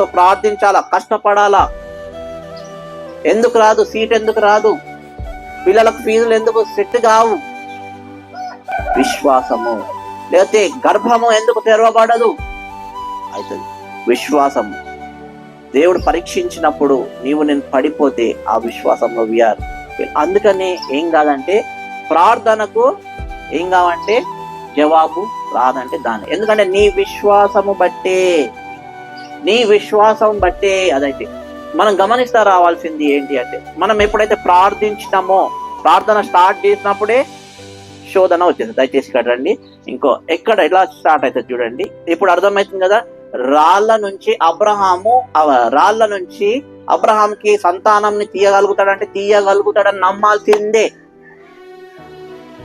విశ్వాసంతో ప్రార్థించాలా? కష్టపడాలా? ఎందుకు రాదు? సీట్ ఎందుకు రాదు? పిల్లలకు ఫీజులు ఎందుకు సెట్ కావు? విశ్వాసము. లేకపోతే గర్భము ఎందుకు తెరవబడదు? అవుతుంది. విశ్వాసము. దేవుడు పరీక్షించినప్పుడు నీవు నేను పడిపోతే ఆ విశ్వాసంలో వియారు అందుకని ఏం కాదంటే ప్రార్థనకు ఏం కావంటే జవాబు రాదంటే దాని. ఎందుకంటే నీ విశ్వాసము బట్టే నీ విశ్వాసం బట్టే అదైతే. మనం గమనిస్తా రావాల్సింది ఏంటి అంటే మనం ఎప్పుడైతే ప్రార్థించినామో ప్రార్థన స్టార్ట్ చేసినప్పుడే శోధన వచ్చేది దయచేసి ఇక్కడ రండి. ఇంకో ఎక్కడ ఎలా స్టార్ట్ అవుతుంది చూడండి. ఇప్పుడు అర్థమవుతుంది కదా రాళ్ళ నుంచి అబ్రహాము రాళ్ళ నుంచి అబ్రహాంకి సంతానంని తీయగలుగుతాడంటే తీయగలుగుతాడని నమ్మాల్సిందే.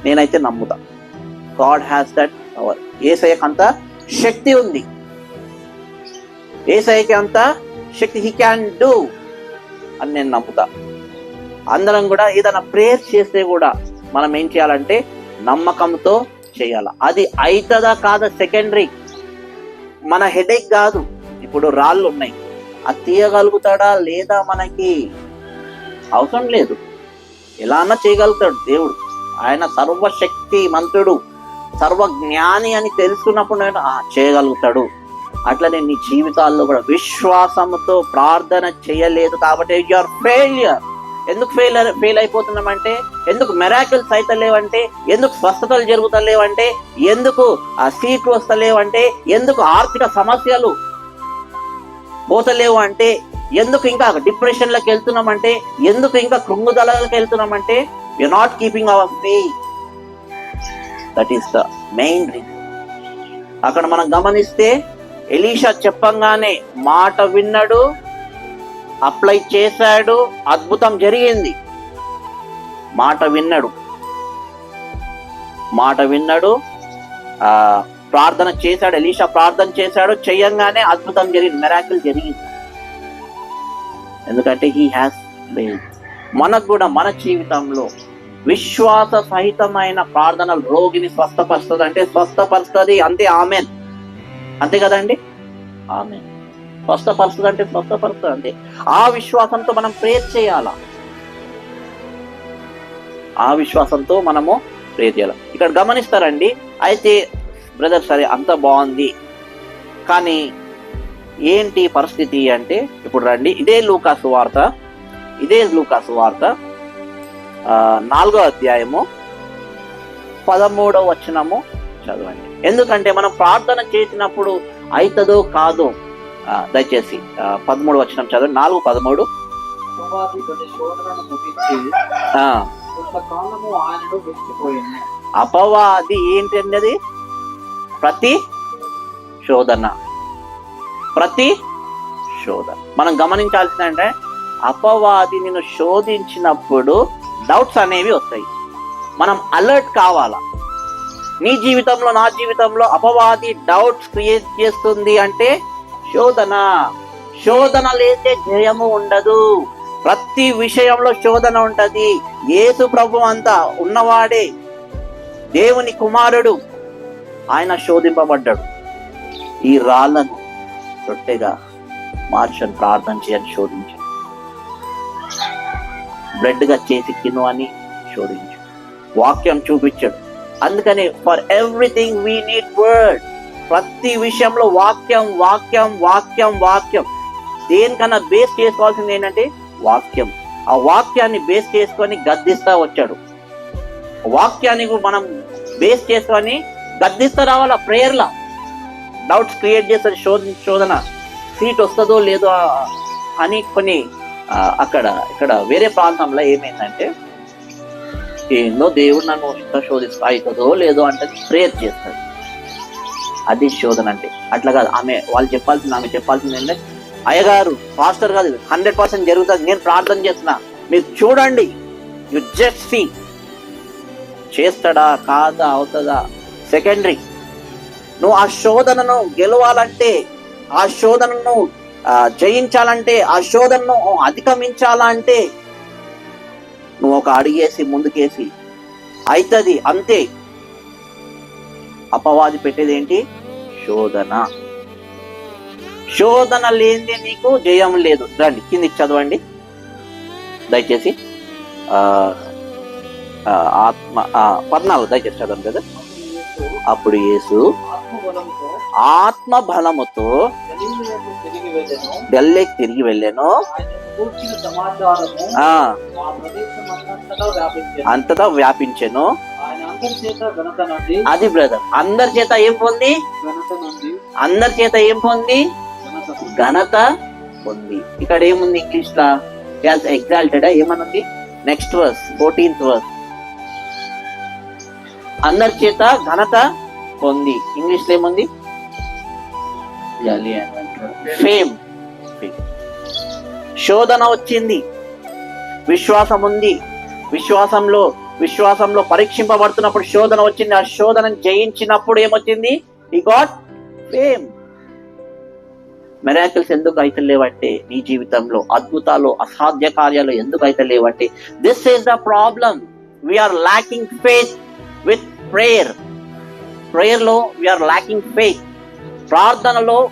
నేనైతే నమ్ముతా. గాడ్ హ్యాస్ దట్ పవర్ ఏసయ్యకంత శక్తి ఉంది. ఏసయ్యకి అంత శక్తి హీ క్యాన్ డూ అని నేను నమ్ముతా. అందరం కూడా ఏదైనా ప్రేయర్ చేస్తే కూడా మనం ఏం చేయాలంటే నమ్మకంతో చేయాలి. అది అవుతుందా కాదా సెకండరీ. మన హెడేక్ కాదు. ఇప్పుడు రాళ్ళు ఉన్నాయి. అది తీయగలుగుతాడా లేదా మనకి అవసరం లేదు. ఎలా అన్నా చేయగలుగుతాడు దేవుడు. ఆయన సర్వశక్తి మంత్రుడు సర్వజ్ఞాని అని తెలుసుకున్నప్పుడు చేయగలుగుతాడు. అట్లనే నీ జీవితాల్లో కూడా విశ్వాసంతో ప్రార్థన చేయలేదు కాబట్టి యువర్ ఫెయిలియర్ ఎందుకు ఫెయిల్ ఫెయిల్ అయిపోతున్నామంటే? ఎందుకు మెరాకిల్స్ అయితలేవంటే ఎందుకు స్వస్థతలు జరుగుతలేవంటే ఎందుకు ఆ సీట్లు వస్తలేవంటే ఎందుకు ఆర్థిక సమస్యలు పోతలేవు అంటే? ఎందుకు ఇంకా డిప్రెషన్లోకి వెళ్తున్నామంటే? ఎందుకు ఇంకా కృంగుదలకి వెళ్తున్నామంటే? You not keeping our faith that is the main reason అక్కడ మనం గమనిస్తే ఎలీషా చెప్పంగానే మాట విన్నాడు అప్లై చేశాడు అద్భుతం జరిగింది. మాట విన్నాడు. మాట విన్నాడు ఆ ప్రార్థన చేశాడు ఎలీషా ప్రార్థన చేశాడు చేయంగానే అద్భుతం జరిగింది మెరాకిల్ జరిగింది. ఎందుకంటే హీ హ్యాస్ మనకు కూడా మన జీవితంలో విశ్వాస సహితమైన ప్రార్థన రోగిని స్వస్థపరుస్తుంది అంటే స్వస్థపరుస్తుంది అంతే ఆమెన్. అంతే కదండి? ఆమె స్వస్థపరుస్తుంది అంటే స్వస్థపరుస్తుంది అంతే ఆ విశ్వాసంతో మనం ప్రేర్ చేయాలా? ఆ విశ్వాసంతో మనము ప్రేర్ చేయాలి? ఇక్కడ గమనిస్తారండి అయితే బ్రదర్ సరే అంత బాగుంది. కానీ ఏంటి పరిస్థితి అంటే ఇప్పుడు రండి ఇదే లూకాసు వార్త ఇదే లూకాసు వార్త నాలుగో అధ్యాయము పదమూడవ వచనము చదవండి. ఎందుకంటే మనం ప్రార్థన చేసినప్పుడు అవుతుందో కాదో దయచేసి పదమూడు వచనం చదవండి నాలుగు పదమూడు. అపవాది ఏంటి అన్నది ప్రతి శోధన. ప్రతి శోధన. మనం గమనించాల్సిందంటే అపవాది నిన్ను శోధించినప్పుడు డౌట్స్ అనేవి వస్తాయి. మనం అలర్ట్ కావాలా? నీ జీవితంలో నా జీవితంలో అపవాది డౌట్స్ క్రియేట్ చేస్తుంది అంటే శోధన. శోధన లేదే జయము ఉండదు. ప్రతి విషయంలో శోధన ఉంటది. యేసు ప్రభు అంతా ఉన్నవాడే. దేవుని కుమారుడు. ఆయన శోధింపబడ్డాడు. ఈ రాళ్ళను రొట్టెగా మార్చని ప్రార్థన చేయని శోధించు. బ్లడ్గా చేసి తిను అని శోధించు. వాక్యం చూపించాడు. అందుకని for everything we need word ప్రతి విషయంలో వాక్యం వాక్యం వాక్యం వాక్యం. దేనికన్నా బేస్ చేసుకోవాల్సింది ఏంటంటే వాక్యం. ఆ వాక్యాన్ని బేస్ చేసుకొని గద్దిస్తా వచ్చాడు. వాక్యాన్ని కూడా మనం బేస్ చేసుకొని గద్దిస్తా రావాలా ప్రేయర్లా డౌట్స్ క్రియేట్ చేస్తారు శోధన శోధన. సీట్ వస్తుందో లేదో అని కొన్ని అక్కడ ఇక్కడ వేరే ప్రాంతంలో ఏమైందంటే ఏందో దేవుడు నన్ను ఇంత శోధిస్తా అవుతుందో లేదో అంటే ప్రేయర్ చేస్తాడు. అది శోధన అంటే. అట్లా కాదు ఆమె వాళ్ళు చెప్పాల్సింది ఆమె చెప్పాల్సింది ఏంటంటే అయ్యగారు పాస్టర్ కాదు హండ్రెడ్ పర్సెంట్ జరుగుతుంది నేను ప్రార్థన చేస్తున్నా మీరు చూడండి యు జస్ట్ సీ చేస్తాడా కాదా అవుతుందా? సెకండరీ నువ్వు ఆ శోధనను గెలవాలంటే ఆ శోధనను జయించాలంటే ఆ శోధనను అధిగమించాలంటే నువ్వు ఒక అడిగేసి ముందుకేసి. అవుతుంది అంతే. అపవాది పెట్టేది ఏంటి శోధన. శోధన లేనిదే నీకు జయం లేదు. రండి కిందికి చదవండి. దయచేసి ఆత్మ ఆ, పద్నాలుగు దయచేసి చదవండి కదా. అప్పుడు యేసు ఆత్మ బలముతో గలీలయకు తిరిగి వెళ్ళెను. అంతటా వ్యాపించాను. అది బ్రదర్. అందరి చేత ఏం పొంది? అందరి చేత ఏం పొంది? ఘనత పొంది. ఇక్కడ ఏముంది ఇంగ్లీష్ లా ఎగ్జాల్టెడ్ ఏమనుంది? నెక్స్ట్ వర్స్ ఫోర్టీన్త్ వర్స్ అందరి చేత ఘనత పొంది. ఇంగ్లీష్లో ఏముంది ఫేమ్ శోధన వచ్చింది. విశ్వాసం ఉంది విశ్వాసంలో విశ్వాసంలో పరీక్షింపబడుతున్నప్పుడు శోధన వచ్చింది. ఆ శోధనను జయించినప్పుడు ఏమొచ్చింది? ఈ గాట్ ఫేమ్ మెరాకిల్స్ ఎందుకు అయితే లేవంటే నీ జీవితంలో అద్భుతాలు అసాధ్య కార్యాలు ఎందుకు అయితే లేవంటే this is the problem we are lacking faith with prayer ప్రేయర్లో we are lacking faith ప్రార్థనలో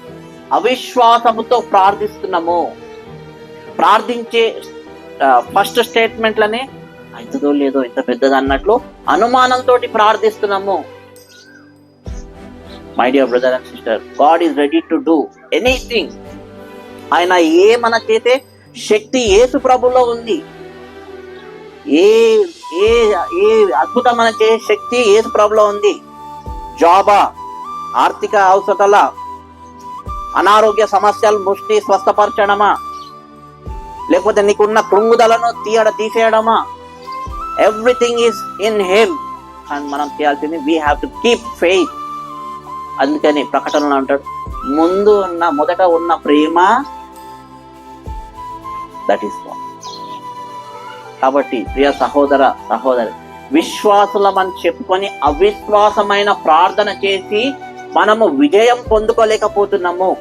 అవిశ్వాసముతో ప్రార్థిస్తున్నాము. ప్రార్థించే ఫస్ట్ స్టేట్మెంట్లనే అవుతుందో లేదో ఇంత పెద్దది అన్నట్లు అనుమానంతో ప్రార్థిస్తున్నాము. My dear brother and sister God is ready to do anything ఆయన ఏ మనకైతే శక్తి ఏసు ప్రభులో ఉంది. ఏ ఏ ఏ అద్భుతం మనకి చేసే శక్తి ఏసు ప్రభులో ఉంది. జాబా ఆర్థిక అవసరాల అనారోగ్య సమస్యలు ముష్టి స్వస్థపరచడమా? లేకపోతే నీకున్న కృంగుదలను తీయడ తీసేయడమా? Everything is in him and మనం చేయాల్సింది we have to keep faith అందుకని ప్రకటనలో అంటాడు ముందు ఉన్న మొదట ఉన్న ప్రేమ దట్ ఈస్ కాబట్టి ప్రియ సహోదర సహోదరి విశ్వాసులమని చెప్పుకొని అవిశ్వాసమైన ప్రార్థన చేసి మనము విజయం పొందుకోలేకపోతున్నాము.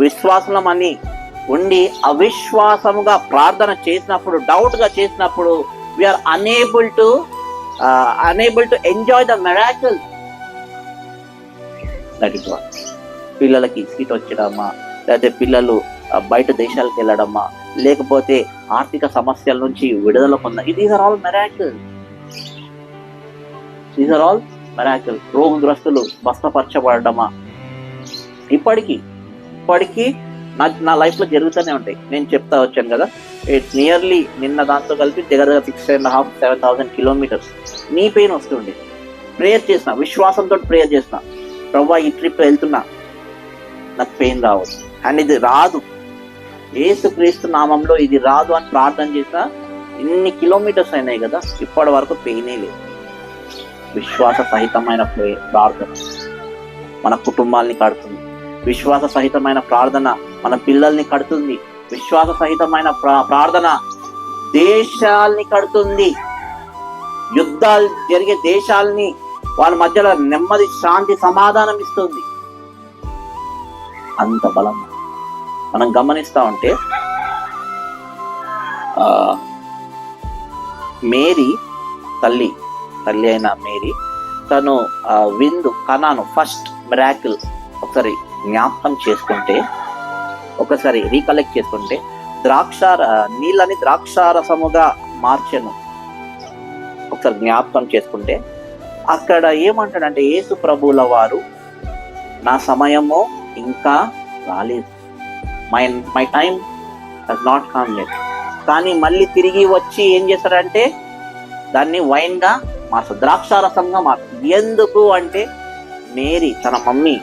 విశ్వాసులమని ఉండి అవిశ్వాసముగా ప్రార్థన చేసినప్పుడు డౌట్గా చేసినప్పుడు we are unable to unable to enjoy the miracle that what పిల్లలకి సీట్ వచ్చడమా లేకపోతే పిల్లలు బయట దేశాలకు వెళ్ళడమా? లేకపోతే ఆర్థిక సమస్యల నుంచి విడుదల పొంద these are all miracle these are all miracle రోగగ్రస్తులు బస్తపరచబడమా ఇప్పటికీ ఇప్పటికీ నా నా లైఫ్లో జరుగుతూనే ఉంటాయి. నేను చెప్తా వచ్చాను కదా ఇట్స్ నియర్లీ నిన్న దాంతో కలిపి దగ్గర దగ్గర six and half seven thousand kilometres knee pain వస్తుండే. ప్రేయర్ చేసిన విశ్వాసంతో ప్రేయర్ చేసిన. ప్రభు ఈ ట్రిప్ వెళ్తున్నా. నాకు పెయిన్ రావద్దు. అండ్ ఇది రాదు. ఏసుక్రీస్తు నామంలో ఇది రాదు అని ప్రార్థన చేసినా ఇన్ని కిలోమీటర్స్ అయినాయి కదా ఇప్పటి వరకు పెయినే లేదు. విశ్వాస సహితమైన ప్రార్థన. మన కుటుంబాల్ని కడుతుంది. విశ్వాస సహితమైన ప్రార్థన మన పిల్లల్ని కడుతుంది. విశ్వాస సహితమైన ప్రార్థన దేశాల్ని కడుతుంది. యుద్ధాలు జరిగే దేశాల్ని వాళ్ళ మధ్యలో నెమ్మది శాంతి సమాధానం ఇస్తుంది. అంత బలం. మనం గమనిస్తా ఉంటే ఆ, మేరీ తల్లి తల్లి అయిన మేరీ తను విందు కనాను ఫస్ట్ మిరాకిల్ ఒకసారి జ్ఞాపకం చేసుకుంటే ఒకసారి రీకలెక్ట్ చేసుకుంటే ద్రాక్ష నీళ్ళని ద్రాక్షారసముగా మార్చను. ఒకసారి జ్ఞాపకం చేసుకుంటే అక్కడ ఏమంటాడంటే యేసు ప్రభువుల వారు నా సమయము ఇంకా రాలేదు. My my time has not come yet కానీ మళ్ళీ తిరిగి వచ్చి ఏం చేస్తాడంటే దాన్ని వైన్గా మార్చు ద్రాక్షారసంగా మార్చు ఎందుకు అంటే మేరీ తన మమ్మీ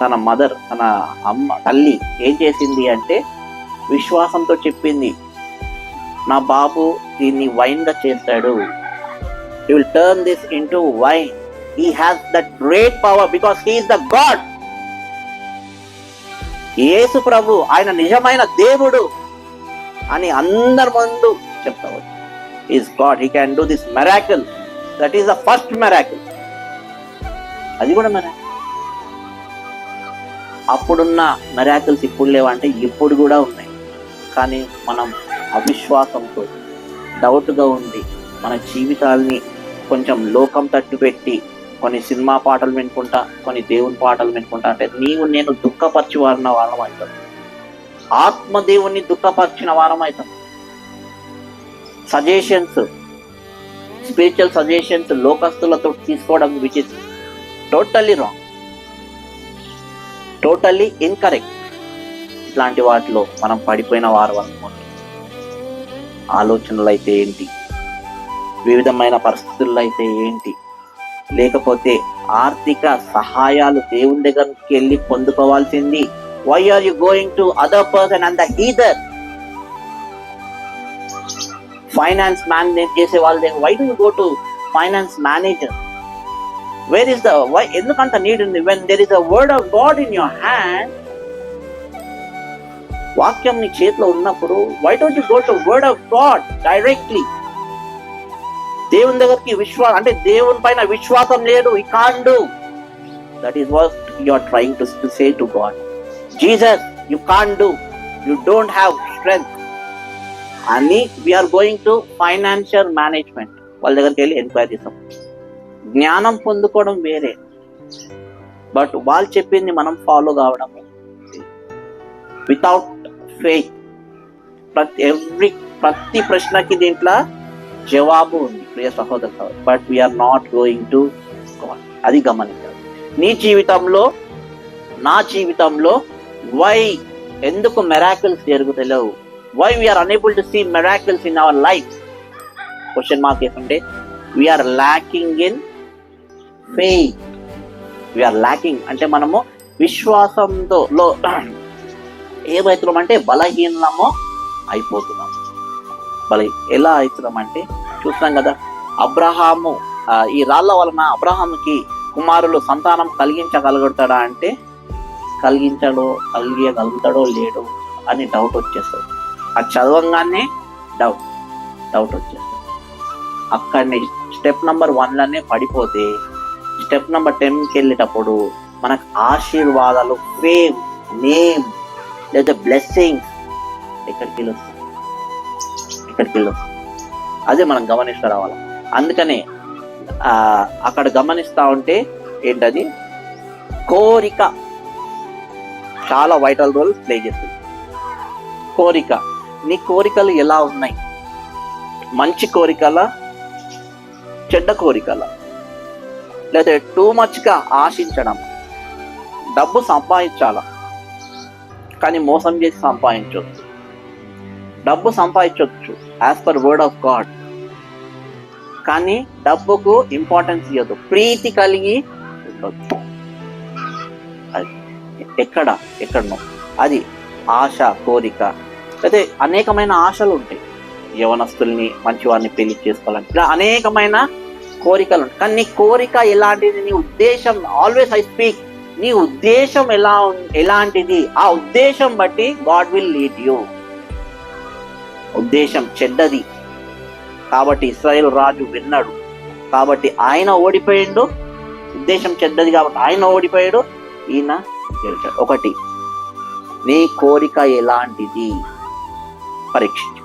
తన మదర్ తన అమ్మ తల్లి ఏం చేసింది అంటే విశ్వాసంతో చెప్పింది నా బాబు దీన్ని వైన్గా చేస్తాడు. He will turn this into wine he has the great power because he is the God Yesu ప్రభు ఆయన నిజమైన దేవుడు అని అందరి ముందు చెప్తావచ్చు is God he can do this miracle that is the first miracle అది కూడా మెరాకిల్ అప్పుడున్న మెరాకిల్స్ ఇప్పుడు లేవంటే ఇప్పుడు కూడా ఉన్నాయి. కానీ మనం అవిశ్వాసంతో డౌట్గా ఉండి మన జీవితాల్ని కొంచెం లోకం తట్టుపెట్టి కొన్ని సినిమా పాటలు వినుకుంటా కొన్ని దేవుని పాటలు వినుకుంటా అంటే నీవు నేను దుఃఖపరిచి వారిన వారం అవుతాం. ఆత్మదేవుని దుఃఖపరిచిన వారం అవుతాం. సజెషన్స్ స్పిరిచువల్ సజెషన్స్ లోకస్తులతో తీసుకోవడం విచిత్రం. టోటల్లీ రాంగ్ టోటల్లీ ఇన్కరెక్ట్ ఇట్లాంటి వాటిలో మనం పడిపోయిన వారు అనుకోండి. ఆలోచనలు అయితే ఏంటి? వివిధమైన పరిస్థితుల్లో అయితే ఏంటి? లేకపోతే ఆర్థిక సహాయాలు దేవుని దగ్గరికి వెళ్ళి పొందుకోవాల్సింది why are you going to other person and the either finance manage చేసే వాళ్ళ దగ్గర why do go to finance manager where is the why ఎందుకంత నీడ్ ఉంది? When there is the word of God in your hand వాక్యం నీ చేతిలో ఉన్నప్పుడు why don't you go to word of God directly దేవుని దగ్గరికి విశ్వాసం అంటే దేవుని పైన విశ్వాసం లేదు ఈ కాండు that is what you are trying to say to God Jesus you can do you don't have strength అని we are going to financial management వాళ్ళ దగ్గరికి వెళ్ళి ఎంక్వైరీ చేస్తాం. జ్ఞానం పొందుకోవడం వేరే. బట్ వాళ్ళు చెప్పింది మనం ఫాలో కావడం. వితౌట్ ఫెయిత్ ప్రతి ఎవ్రీ ప్రతి ప్రశ్నకి దీంట్లో జవాబు ఉంది ప్రియ సహోదరు but we are not going to అది గమనించాలి. నీ జీవితంలో నా జీవితంలో వై ఎందుకు miracles జరుగుతలేవు? Why we are unable to see miracles in our life question mark ఏంటంటే we are lacking in faith we are lacking అంటే మనము విశ్వాసంతో లో ఏమవుతున్నాం అంటే బలహీనమో అయిపోతున్నాం. బల ఎలా అవుతున్నాం అంటే చూస్తున్నాం కదా అబ్రహాము ఈ రాళ్ళ వలన అబ్రహాముకి కుమారులు సంతానం కలిగించగలుగుతాడా అంటే కలిగించడో కలిగించగలుగుతాడో లేడో అని డౌట్ వచ్చేస్తుంది. అది చదవంగానే డౌట్ డౌట్ వచ్చేస్తుంది. అక్కడనే స్టెప్ నెంబర్ వన్లోనే పడిపోతే స్టెప్ నెంబర్ టెన్కి వెళ్ళేటప్పుడు మనకు ఆశీర్వాదాలు ఫేమ్ నేమ్ లేదా బ్లెస్సింగ్ ఎక్కడికి వెళ్ళి ఎక్కడికి వెళ్ళి అదే మనం గమనిస్తూ రావాలి. అందుకనే అక్కడ గమనిస్తా ఉంటే ఏంటది? కోరిక చాలా వైటల్ రోల్ ప్లే చేస్తుంది. కోరిక. నీ కోరికలు ఎలా ఉన్నాయి? మంచి కోరికల? చెడ్డ కోరికల? లేదా టూ మచ్గా ఆశించడం. డబ్బు సంపాదించాల? కానీ మోసం చేసి సంపాదించవచ్చు డబ్బు సంపాదించవచ్చు as per word of God కానీ డబ్బుకు ఇంపార్టెన్స్ ఇవ్వదు ప్రీతి కలిగి ఉండొచ్చు. అది ఎక్కడ ఎక్కడనో. అది ఆశ కోరిక. అయితే అనేకమైన ఆశలు ఉంటాయి. యవనస్తుల్ని మంచివారిని పెళ్ళి చేసుకోవాలని ఇలా అనేకమైన కోరికలు కానీ నీ కోరిక ఎలాంటిది? నీ ఉద్దేశం ఆల్వేస్ ఐ స్పీక్ నీ ఉద్దేశం ఎలా ఎలాంటిది? ఆ ఉద్దేశం బట్టి గాడ్ విల్ లీడ్ యూ ఉద్దేశం చెడ్డది. కాబట్టి ఇస్రాయేల్ రాజు విన్నాడు. కాబట్టి ఆయన ఓడిపోయిండు. ఉద్దేశం చెడ్డది కాబట్టి ఆయన ఓడిపోయాడు. ఈయన గెలిచాడు. ఒకటి నీ కోరిక ఎలాంటిది? పరీక్షించు.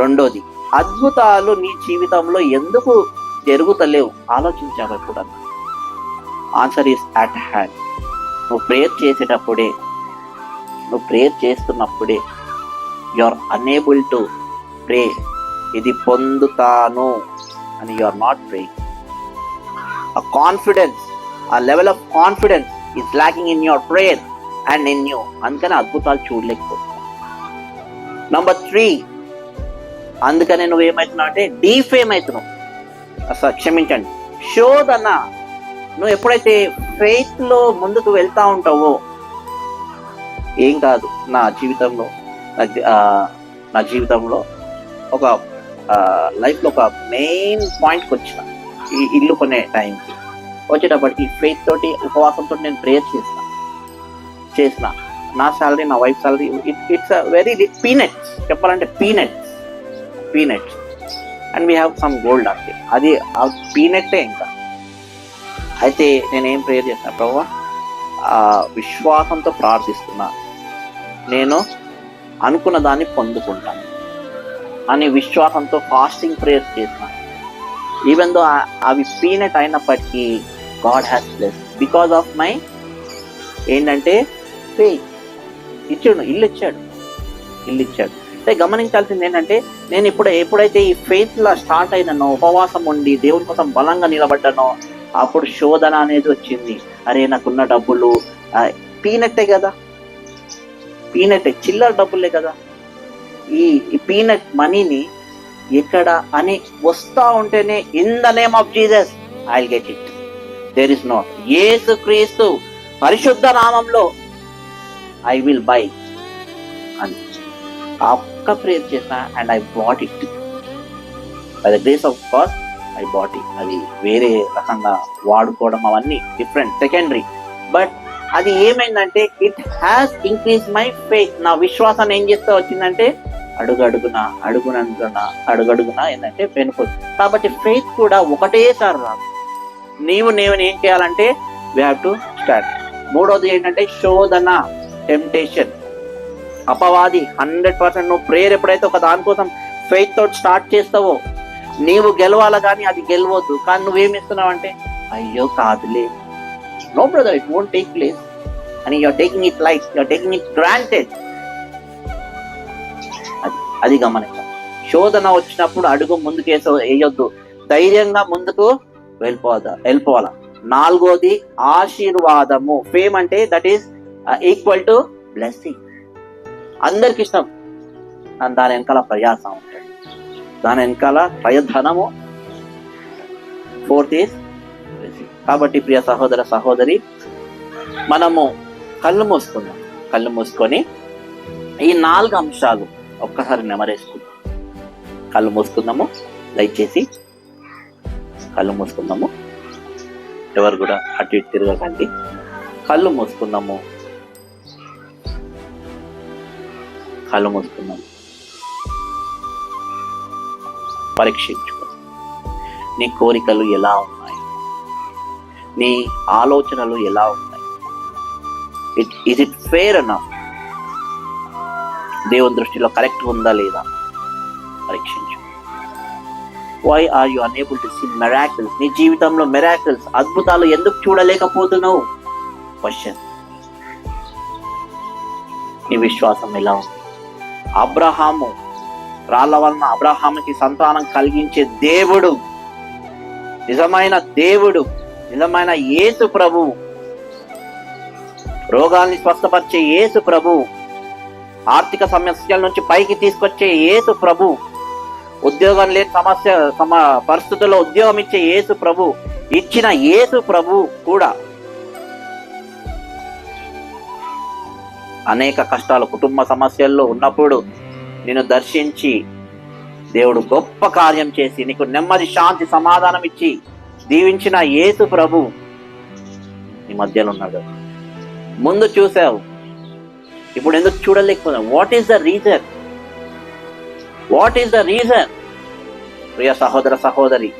రెండోది అద్భుతాలు నీ జీవితంలో ఎందుకు జరుగుతలేవు. ఆలోచించావు కూడా? ఆన్సర్ ఈస్ అట్ హ్యాండ్ నువ్వు ప్రేయర్ చేసేటప్పుడే నువ్వు prayer చేస్తున్నప్పుడే you are unable to pray ఇది పొందుతాను అని యు ఆర్ నాట్ ప్రే ఆ కాన్ఫిడెన్స్ ఆ level of confidence is lacking in your prayer and in you అందుకని అద్భుతాలు చూడలేకపోతున్నావు. నంబర్ త్రీ అందుకనే నువ్వు ఏమవుతున్నావు అంటే డీఫేమ్ అవుతున్నావు. క్షమించండి. శోధన నువ్వు ఎప్పుడైతే ఫెయిత్లో ముందుకు వెళ్తా ఉంటావో ఏం కాదు నా జీవితంలో నా నా జీవితంలో ఒక లైఫ్లో ఒక మెయిన్ పాయింట్కి వచ్చిన ఈ ఇల్లు కొనే టైంకి. వచ్చేటప్పటికి ఫెయిత్ తోటి ఉపవాసంతో నేను ప్రేయర్ చేసిన. చేసిన. నా శాలరీ నా wife salary it it's a very peanuts చెప్పాలంటే peanuts peanuts and we have some gold అంటే అది ఆ పీనట్టే ఇంకా. అయితే నేనేం ప్రేయర్ చేసిన ప్రభు? విశ్వాసంతో ప్రార్థిస్తున్నా. నేను అనుకున్న దాన్ని పొందుకుంటాను. అని విశ్వాసంతో ఫాస్టింగ్ ప్రేయర్స్ చేసిన ఈవెన్ దో అవి పీనట్ అయినప్పటికీ God has place because of my ఏంటంటే ఫెయిత్ ఇచ్చాడు ఇల్లు ఇచ్చాడు. ఇల్లు ఇచ్చాడు. అంటే గమనించాల్సింది ఏంటంటే నేను ఇప్పుడు ఎప్పుడైతే ఈ ఫెయిత్ లా స్టార్ట్ అయినానో ఉపవాసం ఉండి దేవుని కోసం బలంగా నిలబడ్డానో అప్పుడు శోధన అనేది వచ్చింది. అరే నాకున్న డబ్బులు పీనట్టే కదా. పీనట్టే చిల్లర డబ్బులే కదా. ఈ పీనట్ మనీని ఎక్కడ అని వస్తా ఉంటేనే in the name of Jesus I get it. There is not Yesu Kristu పరిశుద్ధ నామంలో ఐ విల్ బై. అని. ఒక్క ప్రేయర్ చేసిన and I bought it by the grace of God I bought it అది వేరే రకంగా వాడుకోవడం అవన్నీ డిఫరెంట్ సెకండరీ బట్ అది ఏమైందంటే it has increase my faith నా విశ్వాసాన్ని ఏం చేస్తే వచ్చిందంటే అడుగడుగున అడుగునందున అడుగడుగున ఏంటంటే పెనుకు కాబట్టి ఫెయిత్ కూడా ఒకటేసారి రాదు. నీవు నేను ఏం చేయాలంటే వీ హ్యావ్ టు స్టార్ట్ మూడోది ఏంటంటే శోధన టెంప్టేషన్ అపవాది హండ్రెడ్ పర్సెంట్ నువ్వు ప్రేయర్ ఎప్పుడైతే ఒక దానికోసం ఫెయిత్ తోటి స్టార్ట్ చేస్తావో నీవు గెలవాలా కానీ అది గెలవద్దు. కానీ నువ్వేం ఇస్తున్నావు అంటే అయ్యో కాదులే. No brother it won't take place అని you're taking it life you're taking it granted అది అది గమనించాలి శోధన వచ్చినప్పుడు అడుగు ముందుకు వేస వేయొద్దు. ధైర్యంగా ముందుకు వెళ్ళిపోదా వెళ్ళిపోవాలా? నాలుగోది ఆశీర్వాదము. ఫేమ్ అంటే that is equal to blessing అందరికి ఇష్టం. దాని వెనకాల ప్రయాసం ఉంటుంది దాని వెనకాల ప్రయధనము. ఫోర్త్ ఈస్ కాబట్టి ప్రియ సహోదర సహోదరి మనము కళ్ళు మూసుకుందాం. కళ్ళు మూసుకొని ఈ నాలుగు అంశాలు ఒక్కసారి నెమరేసుకుందాం. కళ్ళు మూసుకుందాము. దయచేసి కళ్ళు మూసుకుందాము. ఎవరు కూడా అటు ఇటు తిరగకండి. కళ్ళు మూసుకుందాము. కళ్ళు మూసుకున్నాం పరీక్షించుకో. నీ కోరికలు ఎలా ఉన్నాయి? నీ ఆలోచనలు ఎలా ఉన్నాయి? ఇట్ ఇస్ ఇట్ ఫేర్ అన్నా దేవుని దృష్టిలో కరెక్ట్ ఉందా లేదా? పరీక్షించు. Why are you unable to see miracles నీ జీవితంలో మెరాకిల్స్ అద్భుతాలు ఎందుకు చూడలేకపోతున్నావు? క్వశ్చన్ నీ విశ్వాసం ఎలా ఉంది? అబ్రహాము. రాళ్ళ వలన అబ్రహాముకి సంతానం కలిగించే దేవుడు. నిజమైన దేవుడు నిజమైన యేసు ప్రభు. రోగాల్ని స్వస్థపరిచే యేసు ప్రభు. ఆర్థిక సమస్యల నుంచి పైకి తీసుకొచ్చే యేసు ప్రభు. ఉద్యోగం లేని సమస్య సమ పరిస్థితుల్లో ఉద్యోగం ఇచ్చే యేసు ప్రభు. ఇచ్చిన యేసు ప్రభు కూడా. అనేక కష్టాలు కుటుంబ సమస్యల్లో ఉన్నప్పుడు నిన్ను దర్శించి దేవుడు గొప్ప కార్యం చేసి నీకు నెమ్మది శాంతి సమాధానం ఇచ్చి దీవించిన యేసు ప్రభు నీ మధ్యలో ఉన్నాడు. ముందు చూసావు. ఇప్పుడు ఎందుకు చూడలేకపోయావు? What is the reason what is the reason ప్రియ సహోదర సహోదరి